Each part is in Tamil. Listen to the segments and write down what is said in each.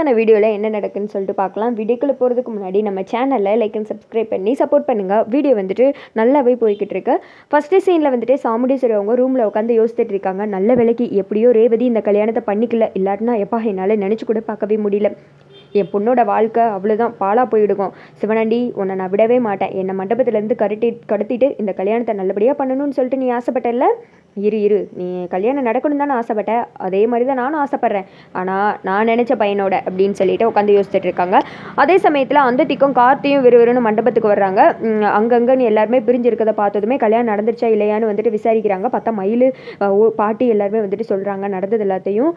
இன்றைக்கான வீடியோவில் என்ன நடக்குன்னு சொல்லிட்டு பார்க்கலாம். வீடியோக்குள்ளே போகிறதுக்கு முன்னாடி நம்ம சேனலில் லைக் அண்ட் சப்ஸ்கிரைப் பண்ணி சப்போர்ட் பண்ணுங்கள் வீடியோ வந்துட்டு நல்லாவே போய்கிட்டு இருக்கு. ஃபஸ்ட்டு சீனில் வந்துட்டு சாமுண்டீஸ்வரி அவங்க ரூமில் உட்காந்து யோசிச்சுட்டு இருக்காங்க. நல்ல வேலைக்கு எப்படியோ ரேவதி இந்த கல்யாணத்தை பண்ணிக்கல. இல்லாட்டினா எப்பா என்னால் நினச்சி கூட பார்க்கவே முடியல. என் பொண்ணோட வாழ்க்கை அவ்வளோதான் பாலாக போயிடுக்கும். சிவனண்டி உன்னை நான் விடவே மாட்டேன். என்னை மண்டபத்துலேருந்து கருட்டி கடத்திட்டு இந்த கல்யாணத்தை நல்லபடியாக பண்ணணும்னு சொல்லிட்டு நீ ஆசைப்பட்டல இரு இரு. நீ கல்யாணம் நடக்கணும்னு தானே ஆசைப்பட்ட? அதே மாதிரி தான் நானும் ஆசைப்பட்றேன். ஆனால் நான் நினச்ச பையனோட அப்படின்னு சொல்லிட்டு உட்காந்து யோசிச்சுட்டு இருக்காங்க. அதே சமயத்தில் அந்ததிக்கும் கார்த்தியும் விறுவிறுன்னு மண்டபத்துக்கு வர்றாங்க. உம், அங்கங்கன்னு எல்லாருமே பிரிஞ்சிருக்கதை பார்த்ததுமே கல்யாணம் நடந்துருச்சா இல்லையான்னு வந்துட்டு விசாரிக்கிறாங்க. பார்த்தா மயில் பாட்டி எல்லாருமே வந்துட்டு சொல்கிறாங்க நடந்தது எல்லாத்தையும்.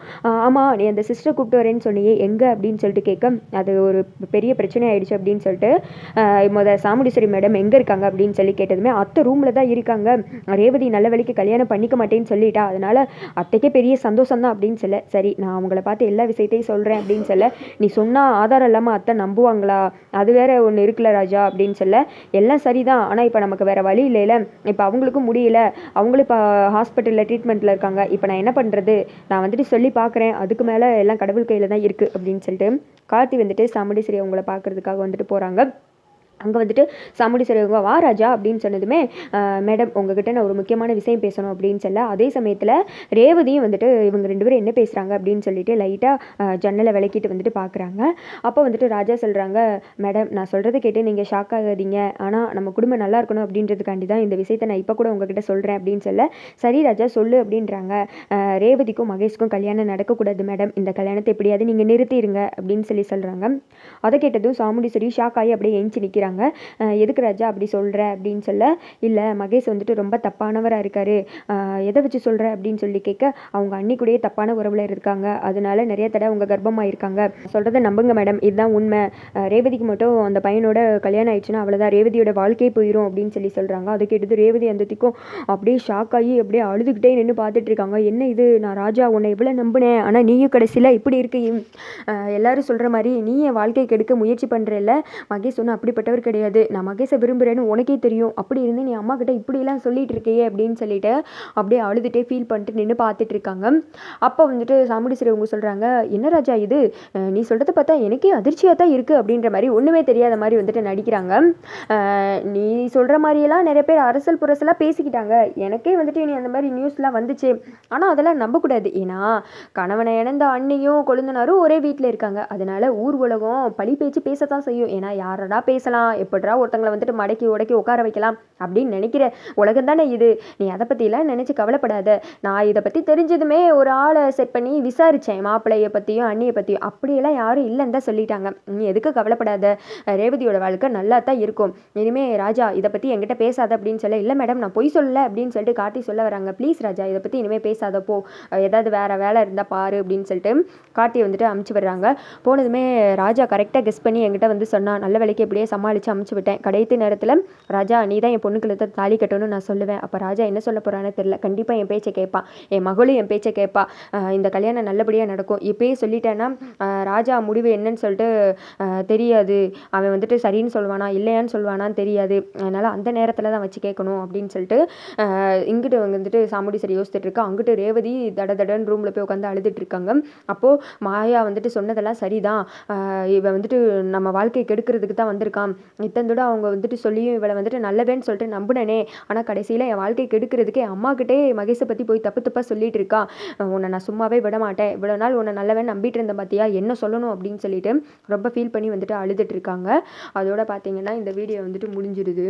ஆமாம் நீ அந்த சிஸ்டர் கூப்பிட்டு வரேன்னு சொன்னியே எங்கே அப்படின்னு சொல்லிட்டு கேட்க அது ஒரு பெரிய பிரச்சனை ஆயிடுச்சு அப்படின்னு சொல்லிட்டு மொதல் முத மேடம் எங்கே இருக்காங்க அப்படின்னு சொல்லி கேட்டதுமே அத்தை ரூமில் தான் இருக்காங்க. ரேவதி நல்ல வேலைக்கு கல்யாணம் பண்ணி பண்ணிக்க மாட்டேன்னு சொல்லிட்டா. அதனால அத்தைக்கே பெரிய சந்தோஷம் தான் அப்படின்னு சொல்ல. சரி நான் அவங்கள பார்த்து எல்லா விஷயத்தையும் சொல்கிறேன் அப்படின்னு சொல்ல. நீ சொன்னால் ஆதாரம் இல்லாமல் அத்தை நம்புவாங்களா? அது வேற ஒன்று இருக்குல்ல ராஜா அப்படின்னு சொல்ல. எல்லாம் சரிதான். ஆனால் இப்போ நமக்கு வேற வழி இல்லைல்ல இப்போ அவங்களுக்கும் முடியல. அவங்களும் இப்போ ஹாஸ்பிட்டலில் ட்ரீட்மெண்ட்டில் இருக்காங்க. இப்போ நான் என்ன பண்ணுறது நான் வந்துட்டு சொல்லி பார்க்குறேன். அதுக்கு மேலே எல்லாம் கடவுள் கையில் தான் இருக்குது அப்படின்னு சொல்லிட்டு கார்த்தி வந்துட்டு சாமுண்டீஸ்வரி அவங்கள பார்க்கறதுக்காக வந்துட்டு போகிறாங்க அங்கே வந்துட்டு சாமுடி அவங்க வா ராஜா அப்படின்னு சொன்னதுமே மேடம் உங்ககிட்ட நான் ஒரு முக்கியமான விஷயம் பேசணும் அப்படின்னு சொல்ல அதே சமயத்தில் ரேவதியும் வந்துட்டு இவங்க ரெண்டு பேரும் என்ன பேசுகிறாங்க அப்படின்னு சொல்லிட்டு லைட்டாக ஜன்னலை விளக்கிட்டு வந்துட்டு பார்க்குறாங்க அப்போ வந்துட்டு ராஜா சொல்கிறாங்க மேடம் நான் சொல்கிறத கேட்டு நீங்கள் ஷாக் ஆகாதீங்க. ஆனால் நம்ம குடும்பம் நல்லா இருக்கணும் அப்படின்றதுக்காண்டி தான் இந்த விஷயத்தை நான் இப்போ கூட உங்ககிட்ட சொல்கிறேன் அப்படின்னு சொல்ல சரி ராஜா சொல்லு அப்படின்றாங்க. ரேவதிக்கும் மகேஷ்க்கும் கல்யாணம் நடக்கக்கூடாது மேடம். இந்த கல்யாணத்தை எப்படியாவது நீங்கள் நிறுத்திடுங்க அப்படின்னு சொல்லி சொல்கிறாங்க அதை கேட்டதும் சாமுண்டீஸ்வரி ஷாக் ஆகி அப்படியே எஞ்சி நிற்கிறாங்க எதுக்கு ராஜா அப்படி சொல்கிற அப்படின்னு சொல்ல இல்லை மகேஷ் வந்துட்டு ரொம்ப தப்பானவராக இருக்கார். எதை வச்சு சொல்கிற அப்படின்னு சொல்லி கேட்க அவங்க அண்ணி கூடயே தப்பான உறவில் இருக்காங்க. அதனால நிறைய தடவை அவங்க கர்ப்பமாக இருக்காங்க சொல்கிறத நம்புங்க மேடம். இதுதான் உண்மை. ரேவதிக்கு மட்டும் அந்த பையனோட கல்யாணம் ஆயிடுச்சுன்னா அவ்வளோதான் ரேவதியோட வாழ்க்கையே போயிடும் அப்படின்னு சொல்லி சொல்கிறாங்க அதை கேட்டது ரேவதி அந்த திக்கும் அப்படியே ஷாக் ஆகி அப்படியே அழுதுகிட்டே நின்று பார்த்துட்டு இருக்காங்க. என்ன இது? நான் ராஜா உன்னை இவ்வளோ நம்பினேன். ஆனால் நீயும் கடைசியில் இப்படி இருக்கு எல்லாரும் சொல்கிற மாதிரி நீ என் வாழ்க்கை கெடுக்க முயற்சி பண்ணுறல்ல மகேஷ் ஒன்று அப்படிப்பட்ட அப்படிப்பட்டவர் கிடையாது. நான் மகேஷை விரும்புகிறேன்னு உனக்கே தெரியும். அப்படி இருந்து நீ அம்மா கிட்ட இப்படிலாம் சொல்லிட்டு இருக்கியே அப்படின்னு சொல்லிட்டு அப்படியே அழுதுகிட்டே ஃபீல் பண்ணிட்டு நின்று பார்த்துட்டு இருக்காங்க. அப்போ வந்துட்டு சாமுண்டீஸ்வரி அவங்க சொல்கிறாங்க என்ன ராஜா இது? நீ சொல்கிறத பார்த்தா எனக்கே அதிர்ச்சியாக தான் இருக்குது அப்படின்ற மாதிரி ஒன்றுமே தெரியாத மாதிரி வந்துட்டு நடிக்கிறாங்க. நீ சொல்கிற மாதிரியெல்லாம் நிறைய பேர் அரசல் புரசலாக பேசிக்கிட்டாங்க. எனக்கே வந்துட்டு நீ அந்த மாதிரி நியூஸ்லாம் வந்துச்சு. ஆனால் அதெல்லாம் நம்பக்கூடாது. ஏன்னா கணவனை இழந்த அண்ணியும் கொழுந்தனாரும் ஒரே வீட்டில் இருக்காங்க. அதனால் ஊர் உலகம் பழி பேச்சு பேசத்தான் செய்யும். ஏன்னா யாரடா பேசலாம்? எப்படிடா ஒருத்தங்களை வந்துட்டு மடக்கி உடக்கி உட்கார வைக்கலாம் அப்படின்னு நினைக்கிற உலகம் தானே இது. நீ அதை பற்றிலாம் நினச்சி கவலைப்படாத. நான் இதை பற்றி தெரிஞ்சதுமே ஒரு ஆளை செட் பண்ணி விசாரித்தேன் மாப்பிள்ளையை பற்றியும் அண்ணியை பற்றியும் அப்படியெல்லாம் யாரும் இல்லைன்னு தான் சொல்லிட்டாங்க. நீ எதுக்கு கவலைப்படாத? ரேவதியோட வாழ்க்கை நல்லா தான் இருக்கும். இனிமே ராஜா இதை பற்றி என்கிட்ட பேசாத அப்படின்னு சொல்ல இல்லை மேடம் நான் பொய் சொல்லலை அப்படின்னு சொல்லிட்டு காட்டி சொல்ல வராங்க. ப்ளீஸ் ராஜா இதை பற்றி இனிமேல் பேசாத போ. ஏதாவது வேற வேலை இருந்தால் பாரு அப்படின்னு சொல்லிட்டு காட்டி வந்துட்டு அமுச்சு விடுறாங்க. போனதுமே ராஜா கரெக்டாக கெஸ் பண்ணி என்கிட்ட வந்து சொன்னான் நல்ல வேலைக்கு எப்படியே சமாளித்து அமுச்சு விட்டேன் கடைசி நேரத்தில் ராஜா நீ தான் என் பொண்ணுக்கு தாலி கட்டணும்னு நான் சொல்லுவேன். அப்போ ராஜா என்ன சொல்ல போகிறான்னு தெரில கண்டிப்பாக என் பேச்சை கேட்பான் என் மகளும் என் பேச்சை கேட்பா. இந்த கல்யாணம் நல்லபடியாக நடக்கும். இப்போயே சொல்லிட்டேன்னா ராஜா முடிவு என்னன்னு சொல்லிட்டு தெரியாது. அவன் வந்துட்டு சரின்னு சொல்லுவானா இல்லையான்னு சொல்லுவானான்னு தெரியாது. அதனால் அந்த நேரத்தில் தான் வச்சு கேட்கணும் அப்படின்னு சொல்லிட்டு இங்கிட்டு வந்துட்டு சாமுடி சரி யோசிச்சுட்டு இருக்கா. அங்கிட்டு ரேவதி தட தடன்னு ரூமில் போய் உட்காந்து அழுதுட்டு இருக்காங்க. அப்போது மாயா வந்துட்டு சொன்னதெல்லாம் சரிதான். இவன் வந்துட்டு நம்ம வாழ்க்கையை கெடுக்கிறதுக்கு தான் வந்திருக்கான். இத்தந்தோட அவங்க வந்துட்டு சொல்லியும் இவளை வந்துட்டு நல்லவேன்னு சொல்லிட்டு நம்பினனே. ஆனால் கடைசியில் என் வாழ்க்கை கெடுக்கிறதுக்கே அம்மாக்கிட்டே மகேஷை பற்றி போய் தப்பு தப்பாக சொல்லிட்டு இருக்கா. உன்னை நான் சும்மாவே விட மாட்டேன். இவ்வளோ நாள் உன்னை நல்லவன் நம்பிட்டு இருந்தேன் பார்த்தியா என்ன சொல்லணும்? அப்படின்னு சொல்லிட்டு ரொம்ப ஃபீல் பண்ணி வந்துட்டு அழுதுட்டு இருக்காங்க. அதோட பார்த்தீங்கன்னா இந்த வீடியோ வந்துட்டு முடிஞ்சிடுது